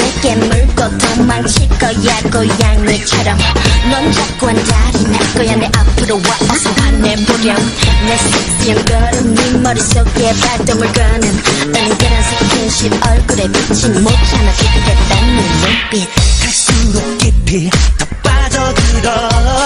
내게 물고 도망칠 거야 고양이처럼. 넌 자꾸 한자리 날 거야 내 앞으로 와. 어서 화내보렴. 내 섹시한 걸음 네 머릿속에 발동을 거는. 은근한 스킨십 얼굴에 비친 못 참아 죽겠다는 눈빛. 갈수록 깊이 더 빠져들어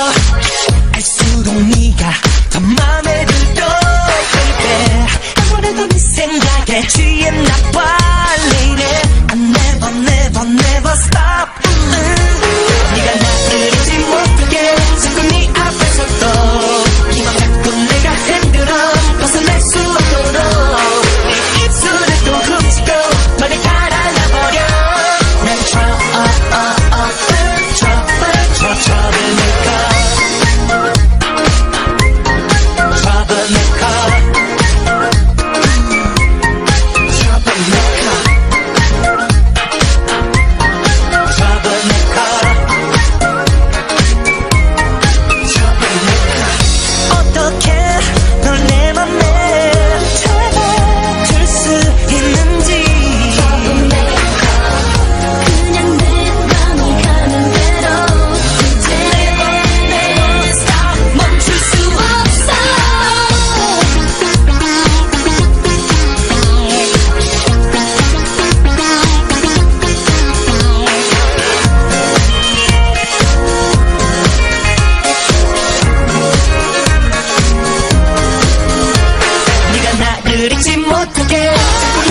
Together.